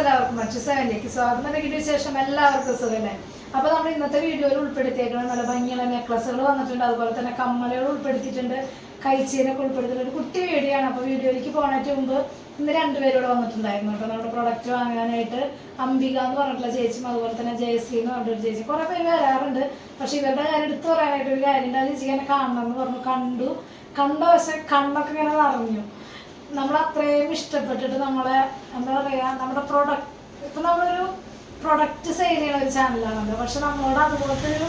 എല്ലാവർക്കും മറ്റു സെവനിലേക്ക് സ്വാഗതം എന്തെങ്കിലും ശേഷം എല്ലാവർക്കും സുഖമല്ലേ? അപ്പൊ നമ്മൾ ഇന്നത്തെ വീഡിയോയിൽ ഉൾപ്പെടുത്തിയേക്കണം നല്ല ഭംഗിയുള്ള നെക്ലസുകൾ വന്നിട്ടുണ്ട്. അതുപോലെ തന്നെ കമ്മലുകൾ ഉൾപ്പെടുത്തിയിട്ടുണ്ട്. കൈച്ചീനൊക്കെ ഉൾപ്പെടുത്തിയിട്ടുണ്ട്. ഒരു കുട്ടി വീഡിയോ ആണ് അപ്പൊ വീഡിയോയിലേക്ക് പോകാനായിട്ട് മുമ്പ് ഇന്ന് രണ്ടുപേരോട് വന്നിട്ടുണ്ടായിരുന്നു. കേട്ടോ നമ്മുടെ പ്രൊഡക്റ്റ് വാങ്ങാനായിട്ട് അംബിക എന്ന് പറഞ്ഞിട്ടുള്ള ചേച്ചിയും അതുപോലെ തന്നെ ജയശ്രീ എന്ന് പറഞ്ഞിട്ടൊരു ചേച്ചി. കുറെ പേര് വരാറുണ്ട്. പക്ഷെ ഇവരുടെ കാര്യം എടുത്തു പറയാനായിട്ട് ഒരു കാര്യം ഉണ്ട്. ചേച്ചിക്ക് എന്നെ കാണണം എന്ന് പറഞ്ഞു. കണ്ടു. കണ്ട. പക്ഷെ കണ്ണൊക്കെ ഇങ്ങനെ നിറഞ്ഞു. നമ്മൾ അത്രയും ഇഷ്ടപ്പെട്ടിട്ട് നമ്മളെ എന്താ പറയാ നമ്മുടെ പ്രൊഡക്റ്റ് ഇപ്പൊ നമ്മളൊരു പ്രൊഡക്റ്റ് സെയിൽ ചെയ്യുന്ന ഒരു ചാനലാണല്ലോ പക്ഷെ നമ്മളോട് അതുപോലത്തെ ഒരു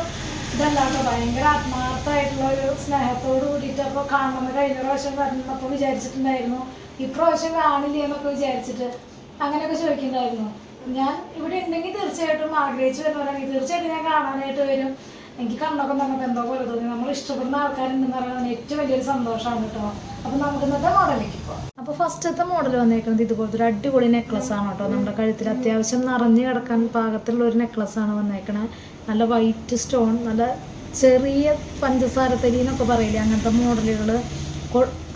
ഇതല്ലാത്ത ഭയങ്കര ആത്മാർത്ഥമായിട്ടുള്ള ഒരു സ്നേഹത്തോട് കൂടിയിട്ട് അപ്പോൾ കാണണമെന്ന് കഴിഞ്ഞ പ്രാവശ്യം വരണപ്പോൾ വിചാരിച്ചിട്ടുണ്ടായിരുന്നു. ഇപ്രാവശ്യം കാണില്ലേ എന്നൊക്കെ വിചാരിച്ചിട്ട് അങ്ങനെയൊക്കെ ചോദിക്കുന്നുണ്ടായിരുന്നു. ഞാൻ ഇവിടെ ഉണ്ടെങ്കിൽ തീർച്ചയായിട്ടും ആഗ്രഹിച്ചു വരുന്നവരാണെങ്കിൽ തീർച്ചയായിട്ടും ഞാൻ കാണാനായിട്ട് വരും. എനിക്ക് കണ്ണൊക്കെ നമുക്ക് എന്തോ പോലെ തോന്നി. നമ്മൾ ഇഷ്ടപ്പെടുന്ന ആൾക്കാരുണ്ടെന്ന് പറയുന്നത് ഏറ്റവും വലിയൊരു സന്തോഷമാണ് കേട്ടോ. അപ്പൊ നമുക്ക് ഇന്നത്തെ മോഡലിലേക്ക് പോവാം. അപ്പൊ ഫസ്റ്റത്തെ മോഡൽ വന്നേക്കുന്നത് ഇതുപോലത്തെ ഒരു അടിപൊളി നെക്ലസ് ആണ് കേട്ടോ. നമ്മുടെ കഴുത്തിൽ അത്യാവശ്യം നിറഞ്ഞു കിടക്കാൻ പാകത്തിലുള്ള ഒരു നെക്ലസ് ആണ് വന്നേക്കണത് നല്ല വൈറ്റ് സ്റ്റോൺ നല്ല ചെറിയ പഞ്ചസാര തരി എന്നൊക്കെ പറയില്ലേ അങ്ങനത്തെ മോഡലുകൾ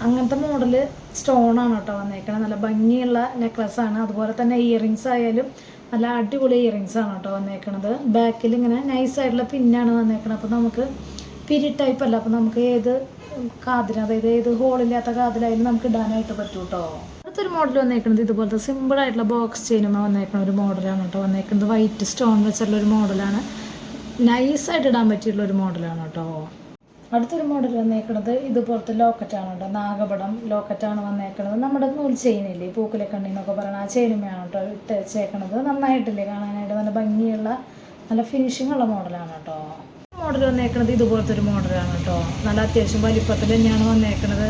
അങ്ങനത്തെ മോഡൽ സ്റ്റോൺ ആണ് കേട്ടോ വന്നേക്കണത് നല്ല ഭംഗിയുള്ള നെക്ലസ് ആണ് അതുപോലെ തന്നെ ഇയറിങ്സ് ആയാലും നല്ല അടിപൊളി ഇയറിങ്സ് ആണ് കേട്ടോ വന്നേക്കണത്. ബാക്കിൽ ഇങ്ങനെ നൈസ് ആയിട്ടുള്ള പിന്നാണ് വന്നേക്കണത് അപ്പോൾ നമുക്ക് പിരി ടൈപ്പ് അല്ല. അപ്പോൾ നമുക്ക് ഏത് കാതിന് അതായത് ഏത് ഹോളില്ലാത്ത കാതിലായാലും നമുക്ക് ഇടാനായിട്ട് പറ്റും കേട്ടോ. അടുത്തൊരു മോഡൽ വന്നേക്കുന്നത് ഇതുപോലത്തെ സിമ്പിൾ ആയിട്ടുള്ള ബോക്സ് ചെയ്യുന്ന വന്നേക്കുന്ന ഒരു മോഡലാണ് കേട്ടോ വന്നേക്കുന്നത് വൈറ്റ് സ്റ്റോൺ വെച്ചുള്ള ഒരു മോഡലാണ് നൈസായിട്ട് ഇടാൻ പറ്റിയിട്ടുള്ള ഒരു മോഡലാണ് കേട്ടോ. അടുത്തൊരു മോഡൽ വന്നേക്കുന്നത് ഇതുപോലത്തെ ലോക്കറ്റാണ് കേട്ടോ. നാഗപടം ലോക്കറ്റാണ് വന്നേക്കുന്നത് നമ്മുടെ നൂൽ ചെയിനില്ലേ പൂക്കിലെ കണ്ണിന്നൊക്കെ പറയണ ആ ചെയിനുമയാണ് കേട്ടോ ഇട്ട് വെച്ചേക്കണത്. നന്നായിട്ടില്ലേ കാണാനായിട്ട്? നല്ല ഭംഗിയുള്ള നല്ല ഫിനിഷിംഗ് ഉള്ള മോഡലാണ് കേട്ടോ. മോഡൽ വന്നേക്കുന്നത് ഇതുപോലത്തെ ഒരു മോഡലാണ് കേട്ടോ. നല്ല അത്യാവശ്യം വലിപ്പത്തിൽ തന്നെയാണ് വന്നേക്കുന്നത്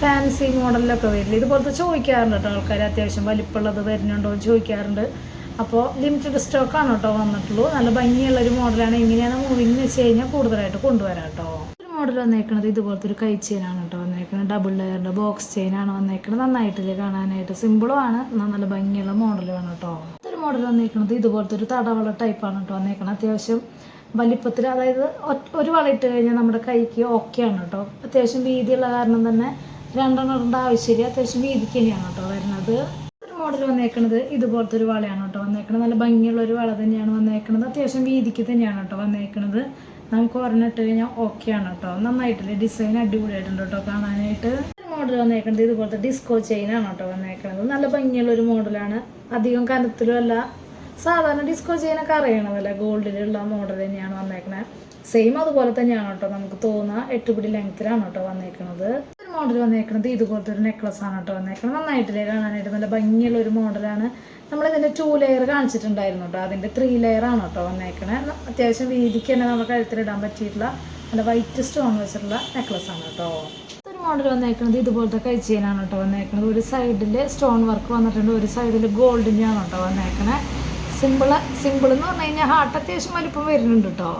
ഫാൻസി മോഡലിലൊക്കെ വരില്ല? ഇതുപോലത്തെ ചോദിക്കാറുണ്ട് കേട്ടോ ആൾക്കാർ അത്യാവശ്യം വലിപ്പമുള്ളത് വരുന്നുണ്ടോ എന്ന് ചോദിക്കാറുണ്ട്. അപ്പോൾ ലിമിറ്റഡ് സ്റ്റോക്കാണ് കേട്ടോ വന്നിട്ടുള്ളൂ. നല്ല ഭംഗിയുള്ളൊരു മോഡലാണ് ഇങ്ങനെയാണ് മൂവിങ് വെച്ച് കഴിഞ്ഞാൽ കൂടുതലായിട്ട് കൊണ്ടുവരാം കേട്ടോ. മോഡൽ വന്നേക്കുന്നത് ഇതുപോലത്തെ ഒരു കൈ ചെയിനാണ് കേട്ടോ വന്നേക്കുന്നത് ഡബിൾ ലെയറിന്റെ ബോക്സ് ചെയിനാണ് വന്നേക്കുന്നത് നന്നായിട്ടില്ലേ കാണാനായിട്ട്. സിമ്പിളും ആണ്. എന്നാൽ നല്ല ഭംഗിയുള്ള മോഡൽ മോഡലുമാണ് കേട്ടോ. ഒരു മോഡൽ വന്നേക്കുന്നത് ഇതുപോലത്തെ ഒരു തടവള ടൈപ്പാണ് കേട്ടോ വന്നേക്കുന്നത് അത്യാവശ്യം വലിപ്പത്തിൽ അതായത് ഒരു വള ഇട്ട് കഴിഞ്ഞാൽ നമ്മുടെ കൈക്ക് ഓക്കെയാണ് കേട്ടോ. അത്യാവശ്യം വീതിയുള്ള കാരണം തന്നെ രണ്ടെണ്ണം ഇടേണ്ട ആവശ്യമില്ല. അത്യാവശ്യം വീതിക്ക് തന്നെയാണ് കേട്ടോ വരുന്നത്. മോഡൽ വന്നേക്കുന്നത് ഇതുപോലത്തെ ഒരു വളയാണ് കേട്ടോ വന്നേക്കുന്നത് നല്ല ഭംഗിയുള്ള ഒരു വള തന്നെയാണ് വന്നേക്കുന്നത് അത്യാവശ്യം വീതിക്ക് തന്നെയാണ് കേട്ടോ വന്നേക്കുന്നത് നമുക്ക് പറഞ്ഞിട്ട് കഴിഞ്ഞാൽ ഓക്കെ ആണ് കേട്ടോ നന്നായിട്ടില്ലേ? ഡിസൈൻ അടിപൊളിയായിട്ടുണ്ട് കേട്ടോ കാണാനായിട്ട് മോഡൽ വന്നേക്കുന്നത് ഇതുപോലത്തെ ഡിസ്കോ ചെയിൻ ആണ് കേട്ടോ വന്നേക്കുന്നത് നല്ല ഭംഗിയുള്ള ഒരു മോഡലാണ് അധികം കനത്തിലും അല്ല. സാധാരണ ഡിസ്കോ ചെയിനൊക്കെ അറിയണതല്ല? ഗോൾഡിലുള്ള മോഡൽ തന്നെയാണ് വന്നേക്കണത് സെയിം അതുപോലെ തന്നെയാണ് കേട്ടോ നമുക്ക് തോന്നുക. എട്ടുപിടി ലെങ്ത്തിലാണ് കേട്ടോ വന്നേക്കണത്. ഒരു മോഡൽ വന്നേക്കണത് ഇതുപോലത്തെ ഒരു നെക്ലസ് ആണ് കേട്ടോ വന്നേക്കണത്. നന്നായിട്ടില്ലേ കാണാനായിട്ട്? നല്ല ഭംഗിയുള്ള ഒരു മോഡലാണ് നമ്മൾ ഇതിന്റെ ടു ലെയർ കാണിച്ചിട്ടുണ്ടായിരുന്നു കേട്ടോ. അതിന്റെ ത്രീ ലെയർ ആണ് കേട്ടോ വന്നേക്കണേ. അത്യാവശ്യം വീതിക്ക് തന്നെ നമ്മുടെ കഴുത്തിലിടാൻ പറ്റിയിട്ടുള്ള നല്ല വൈറ്റ് സ്റ്റോൺ വെച്ചിട്ടുള്ള നെക്ലസ് ആണ് കേട്ടോ. ഒരു മോഡൽ വന്നേക്കുന്നത് ഇതുപോലത്തെ കഴിച്ചേനാണ് കേട്ടോ വന്നേക്കുന്നത് ഒരു സൈഡിൽ സ്റ്റോൺ വർക്ക് വന്നിട്ടുണ്ട്. ഒരു സൈഡിൽ ഗോൾഡിന്റെ ആണ് കേട്ടോ വന്നേക്കണേ. സിമ്പിൾ സിമ്പിൾ എന്ന് പറഞ്ഞു കഴിഞ്ഞാൽ ഹാർട്ട് അത്യാവശ്യം വലിപ്പം വരുന്നുണ്ട് കേട്ടോ.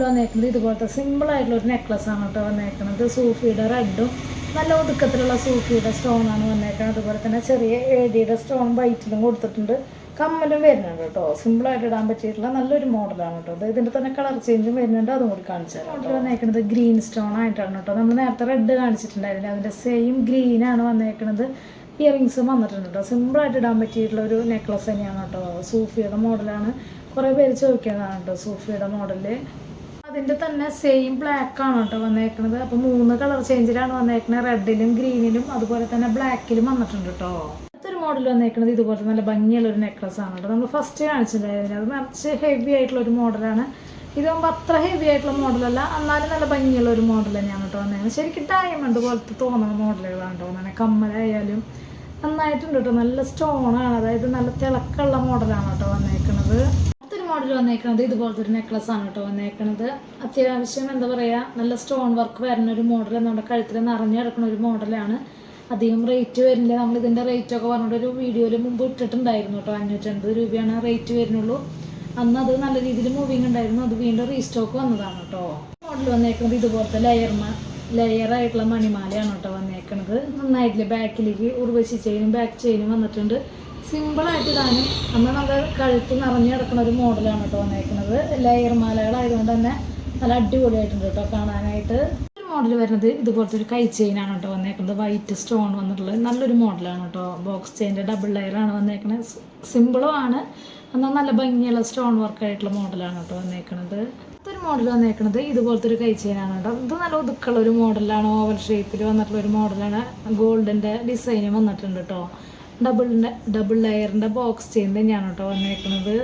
മോഡൽ വന്നേക്കുന്നത്. ഇതുപോലത്തെ സിമ്പിൾ ആയിട്ടുള്ള ഒരു നെക്ലസ് ആണ് കേട്ടോ വന്നേക്കുന്നത് സൂഫിയുടെ റെഡും നല്ല ഒതുക്കത്തിലുള്ള സൂഫിയുടെ സ്റ്റോൺ ആണ് വന്നേക്കുന്നത് അതുപോലെ തന്നെ ചെറിയ ഏടിയുടെ സ്റ്റോൺ വൈറ്റിലും കൊടുത്തിട്ടുണ്ട്. കമ്മലും വരുന്നുണ്ട് കേട്ടോ. സിമ്പിളായിട്ട് ഇടാൻ പറ്റിയിട്ടുള്ള നല്ലൊരു മോഡലാണ് കേട്ടോ. അത് ഇതിന്റെ തന്നെ കളർ ചേഞ്ചും വരുന്നുണ്ട്. അതും കൂടി കാണിച്ചു മോഡൽ വന്നേക്കുന്നത് ഗ്രീൻ സ്റ്റോൺ ആയിട്ടാണ് കേട്ടോ. നമ്മൾ നേരത്തെ റെഡ് കാണിച്ചിട്ടുണ്ടായിരുന്നു അതിന്റെ സെയിം ഗ്രീൻ ആണ് വന്നേക്കുന്നത് ഇയറിങ്സും വന്നിട്ടുണ്ട് കേട്ടോ. സിമ്പിളായിട്ട് ഇടാൻ പറ്റിയിട്ടുള്ള ഒരു നെക്ലസ് തന്നെയാണ് കേട്ടോ. സൂഫിയുടെ മോഡലാണ് കുറേ പേര് ചോദിക്കുന്നതാണ് കേട്ടോ സൂഫിയുടെ മോഡൽ അതിന്റെ തന്നെ സെയിം ബ്ലാക്ക് ആണ് കേട്ടോ വന്നേക്കുന്നത് അപ്പോൾ മൂന്ന് കളർ ചേഞ്ചിലാണ് വന്നേക്കുന്നത് റെഡിലും ഗ്രീനിലും അതുപോലെ തന്നെ ബ്ലാക്കിലും വന്നിട്ടുണ്ട് കേട്ടോ. അടുത്തൊരു മോഡൽ വന്നേക്കുന്നത് ഇതുപോലത്തെ നല്ല ഭംഗിയുള്ള ഒരു നെക്ലസ് ആണ് കേട്ടോ. നമ്മൾ ഫസ്റ്റ് കാണിച്ചിട്ടുണ്ടായിരുന്നു അത് നിറച്ച് ഹെവി ആയിട്ടുള്ള ഒരു മോഡലാണ് ഇതാകുമ്പോൾ അത്ര ഹെവി ആയിട്ടുള്ള മോഡലല്ല എന്നാലും നല്ല ഭംഗിയുള്ള ഒരു മോഡൽ തന്നെയാണ് കേട്ടോ വന്നേക്കുന്നത് ശരിക്കും ഡയമണ്ട് പോലത്തെ തോന്നുന്ന മോഡലുകളാണ് കേട്ടോ വന്നേ കമ്മലായാലും നന്നായിട്ടുണ്ട് കേട്ടോ. നല്ല സ്റ്റോണാണ് അതായത് നല്ല തിളക്കമുള്ള മോഡലാണ് കേട്ടോ വന്നേക്കുന്നത് മോഡൽ വന്നേക്കുന്നത് ഇതുപോലത്തെ ഒരു നെക്ലസ് ആണ് കേട്ടോ വന്നേക്കുന്നത് അത്യാവശ്യം എന്താ പറയുക നല്ല സ്റ്റോൺ വർക്ക് വരുന്ന ഒരു മോഡൽ നമ്മുടെ കഴുത്തിൽ നിറഞ്ഞു കിടക്കുന്ന ഒരു മോഡലാണ് അധികം റേറ്റ് വരില്ല നമ്മൾ ഇതിന്റെ റേറ്റ് ഒക്കെ പറഞ്ഞിട്ട് ഒരു വീഡിയോയിൽ മുമ്പ് ഇട്ടിട്ടുണ്ടായിരുന്നു കേട്ടോ. അഞ്ഞൂറ്റൻപത് രൂപയാണ് റേറ്റ് വരുന്നുള്ളൂ. അന്ന് അത് നല്ല രീതിയിൽ മൂവിങ് ഉണ്ടായിരുന്നു. അത് വീണ്ടും റീസ്റ്റോക്ക് വന്നതാണ് കേട്ടോ. മോഡൽ വന്നേക്കുന്നത് ഇതുപോലത്തെ ലെയർമ ലെയർ ആയിട്ടുള്ള മണിമാലയാണ് കേട്ടോ വന്നേക്കുന്നത് നന്നായിട്ടില്ല ബാക്കിലേക്ക് ഉർവശി ചെയിനും ബാക്ക് ചെയിനും വന്നിട്ടുണ്ട്. സിമ്പിളായിട്ട് ഇതാണ്. നമ്മൾ നല്ല കഴുത്ത് നിറഞ്ഞു കിടക്കുന്ന ഒരു മോഡലാണ് കേട്ടോ വന്നേക്കുന്നത്. ലെയർ മാലകളായതുകൊണ്ട് തന്നെ നല്ല അടിപൊളിയായിട്ടുണ്ട് കേട്ടോ കാണാനായിട്ട്. ഒരു മോഡൽ വരുന്നത് ഇതുപോലത്തെ ഒരു കൈ ചെയിനാണ് കേട്ടോ വന്നേക്കുന്നത്. വൈറ്റ് സ്റ്റോൺ വന്നിട്ടുള്ളത്. നല്ലൊരു മോഡലാണ് കേട്ടോ ബോക്സ് ചെയിന്റെ ഡബിൾ ലെയറാണ് വന്നേക്കുന്നത്. സിമ്പിളും ആണ്. എന്നാൽ നല്ല ഭംഗിയുള്ള സ്റ്റോൺ വർക്ക് ആയിട്ടുള്ള മോഡലാണ് കേട്ടോ വന്നേക്കുന്നത്. അടുത്തൊരു മോഡൽ വന്നേക്കുന്നത് ഇതുപോലത്തെ ഒരു കൈ ചെയിനാണ് കേട്ടോ ഇത് നല്ല ഒതുക്കുള്ള ഒരു മോഡലാണ് ഓവൽ ഷേപ്പിൽ വന്നിട്ടുള്ള ഒരു മോഡലാണ് ഗോൾഡിന്റെ ഡിസൈനും വന്നിട്ടുണ്ട് കേട്ടോ ഡബിളിന്റെ ഡബിൾ ലെയറിന്റെ ബോക്സ് ചെയിൻ തന്നെയാണ് കേട്ടോ വന്നേക്കുന്നത്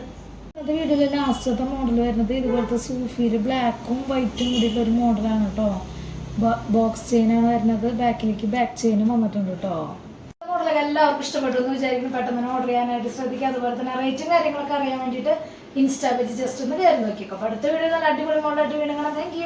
അത് വീഡിയോയിലെ ലാസ്റ്റത്തെ മോഡൽ വരുന്നത് ഇതുപോലത്തെ സൂഫിയിൽ ബ്ലാക്കും വൈറ്റും കൂടിയുള്ള ഒരു മോഡലാണ് കേട്ടോ. ബോക്സ് ചെയിനാണ് വരുന്നത്. ബാക്കിലേക്ക് ബാക്ക് ചെയിനും വന്നിട്ടുണ്ട് കേട്ടോ. മോഡലൊക്കെ എല്ലാവർക്കും ഇഷ്ടപ്പെട്ടു എന്ന് വിചാരിക്കുന്നു. പെട്ടെന്ന് തന്നെ ഓർഡർ ചെയ്യാനായിട്ട് ശ്രദ്ധിക്കുക. അതുപോലെ തന്നെ റേറ്റും കാര്യങ്ങളൊക്കെ അറിയാൻ വേണ്ടിയിട്ട് ഇൻസ്റ്റാ പേജ് ജസ്റ്റ് ഒന്ന് കയറി നോക്കിക്കോ. അടുത്ത വീഡിയോ നല്ല അടിപൊളി മോഡലായിട്ട് വീണ്ടും കാണാം. യു